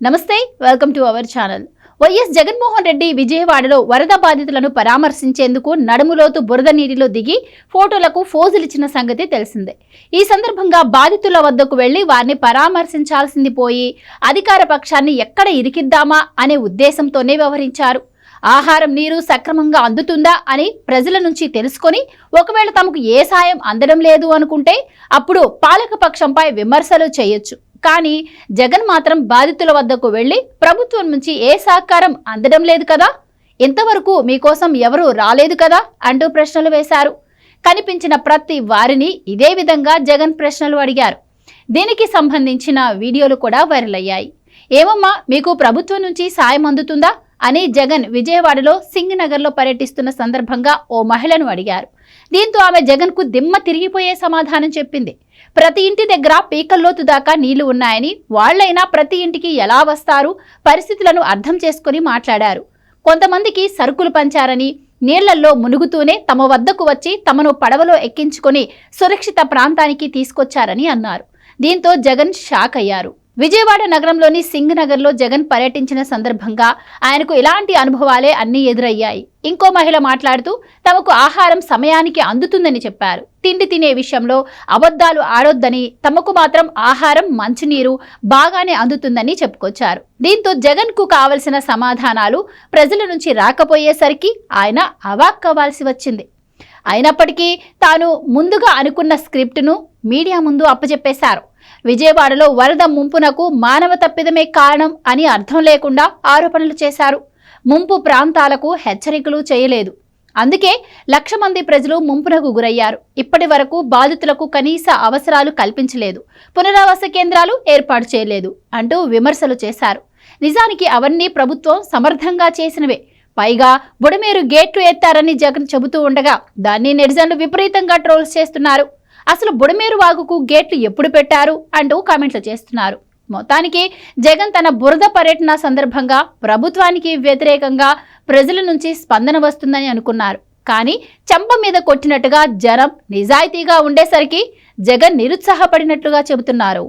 నమస్తే welcome to our channel. YS Jaganmohan Reddy విజయవాడలో వరద బాధితులను పరామర్శించేందుకు నడుములోతు బురద నీటిలో దిగి ఫోటోలకు ఫోజులిచ్చిన సంగతి తెలిసిందే. ఈ సందర్భంగా బాధితుల వద్దకు వెళ్ళి వారిని పరామర్శించాల్సింది పోయి అధికార పక్షాన్ని ఎక్కడ ఇరికిద్దామా అనే ఉద్దేశంతోనే వ్యవహరించారు. ఆహారం నీరు సక్రమంగా అందుతుందా అని ప్రజల నుంచి తెలుసుకొని ఒకవేళ తమకు ఏ సాయం అందడం లేదు అనుకుంటే అప్పుడు పాలకపక్షంపై విమర్శలు చేయొచ్చు. కానీ జగన్ మాత్రం బాధితుల వద్దకు వెళ్ళి ప్రభుత్వం నుంచి ఏ సహకారం అందడం లేదు కదా? ఇంతవరకు మీకోసం ఎవరూ రాలేదు కదా? అంటూ ప్రశ్నలు వేశారు. కనిపించిన ప్రతి వారిని ఇదే విధంగా జగన్ ప్రశ్నలు అడిగారు. దీనికి సంబంధించిన వీడియోలు కూడా వైరల్ అయ్యాయి. ఏమమ్మా మీకు ప్రభుత్వం నుంచి సాయం అందుతుందా? అని జగన్ విజయవాడలో సింగ్ నగర్లో పర్యటిస్తున్న సందర్భంగా ఓ మహిళను అడిగారు. దీంతో ఆమె జగన్కు దిమ్మ తిరిగిపోయే సమాధానం చెప్పింది. ప్రతి ఇంటి దగ్గర పీకల్లోతు దాకా నీళ్ళు ఉన్నాయని వాళ్ళైనా ప్రతి ఇంటికి ఎలా వస్తారు పరిస్థితులను అర్థం చేసుకుని మాట్లాడారు. కొంతమందికి సరుకులు పంచారని నీళ్ళల్లో మునుగుతూనే తమ వద్దకు వచ్చి తమను పడవలో ఎక్కించుకొని సురక్షిత ప్రాంతానికి తీసుకొచ్చారని అన్నారు. దీంతో జగన్ షాక్ అయ్యారు. విజయవాడ నగరంలోని సింగ్ నగర్లో జగన్ పర్యటించిన సందర్భంగా ఆయనకు ఇలాంటి అనుభవాలే అన్ని ఎదురయ్యాయి. ఇంకో మహిళ మాట్లాడుతూ తమకు ఆహారం సమయానికి అందుతుందని చెప్పారు. తిండి తినే విషయంలో అబద్ధాలు ఆడొద్దని తమకు మాత్రం ఆహారం మంచినీరు బాగానే అందుతుందని చెప్పుకొచ్చారు. దీంతో జగన్కు కావలసిన సమాధానాలు ప్రజల నుంచి రాకపోయేసరికి ఆయన అవాక్కవ్వాల్సి వచ్చింది. అయినప్పటికీ తాను ముందుగా అనుకున్న స్క్రిప్టును మీడియా ముందు అప్పచెప్పేశారు. విజయవాడలో వరద ముంపునకు మానవ తప్పిదమే కారణం అని అర్థం లేకుండా ఆరోపణలు చేశారు. ముంపు ప్రాంతాలకు హెచ్చరికలు చేయలేదు. అందుకే లక్ష మంది ప్రజలు ముంపునకు గురయ్యారు. ఇప్పటి వరకు బాధితులకు కనీస అవసరాలు కల్పించలేదు. పునరావాస కేంద్రాలు ఏర్పాటు చేయలేదు అంటూ విమర్శలు చేశారు. నిజానికి అవన్నీ ప్రభుత్వం సమర్థంగా చేసినవే. పైగా బుడమేరు గేట్లు ఎత్తారని జగన్ చెబుతూ ఉండగా దాన్ని నెటిజన్లు విపరీతంగా ట్రోల్స్ చేస్తున్నారు. అసలు బుడమేరు వాగుకు గేట్లు ఎప్పుడు పెట్టారు అంటూ కామెంట్లు చేస్తున్నారు. మొత్తానికి జగన్ తన బురద పర్యటన సందర్భంగా ప్రభుత్వానికి వ్యతిరేకంగా ప్రజల నుంచి స్పందన వస్తుందని అనుకున్నారు. కానీ చెంప మీద కొట్టినట్టుగా జనం నిజాయితీగా ఉండేసరికి జగన్ నిరుత్సాహపడినట్లుగా చెబుతున్నారు.